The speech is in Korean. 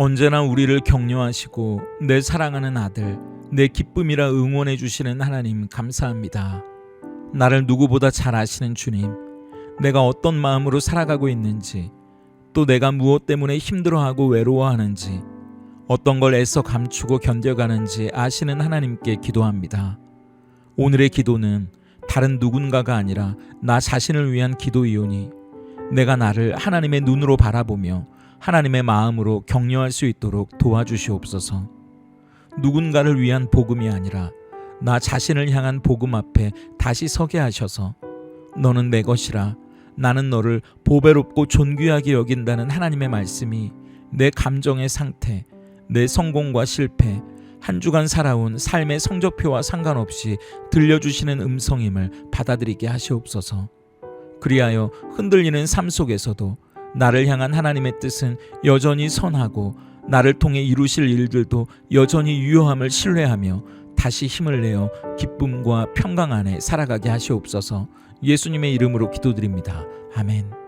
언제나 우리를 격려하시고 내 사랑하는 아들, 내 기쁨이라 응원해 주시는 하나님 감사합니다. 나를 누구보다 잘 아시는 주님, 내가 어떤 마음으로 살아가고 있는지, 또 내가 무엇 때문에 힘들어하고 외로워하는지, 어떤 걸 애써 감추고 견뎌가는지 아시는 하나님께 기도합니다. 오늘의 기도는 다른 누군가가 아니라 나 자신을 위한 기도이오니 내가 나를 하나님의 눈으로 바라보며 하나님의 마음으로 격려할 수 있도록 도와주시옵소서. 누군가를 위한 복음이 아니라 나 자신을 향한 복음 앞에 다시 서게 하셔서 너는 내 것이라 나는 너를 보배롭고 존귀하게 여긴다는 하나님의 말씀이 내 감정의 상태, 내 성공과 실패, 한 주간 살아온 삶의 성적표와 상관없이 들려주시는 음성임을 받아들이게 하시옵소서. 그리하여 흔들리는 삶 속에서도 나를 향한 하나님의 뜻은 여전히 선하고 나를 통해 이루실 일들도 여전히 유효함을 신뢰하며 다시 힘을 내어 기쁨과 평강 안에 살아가게 하시옵소서 예수님의 이름으로 기도드립니다. 아멘.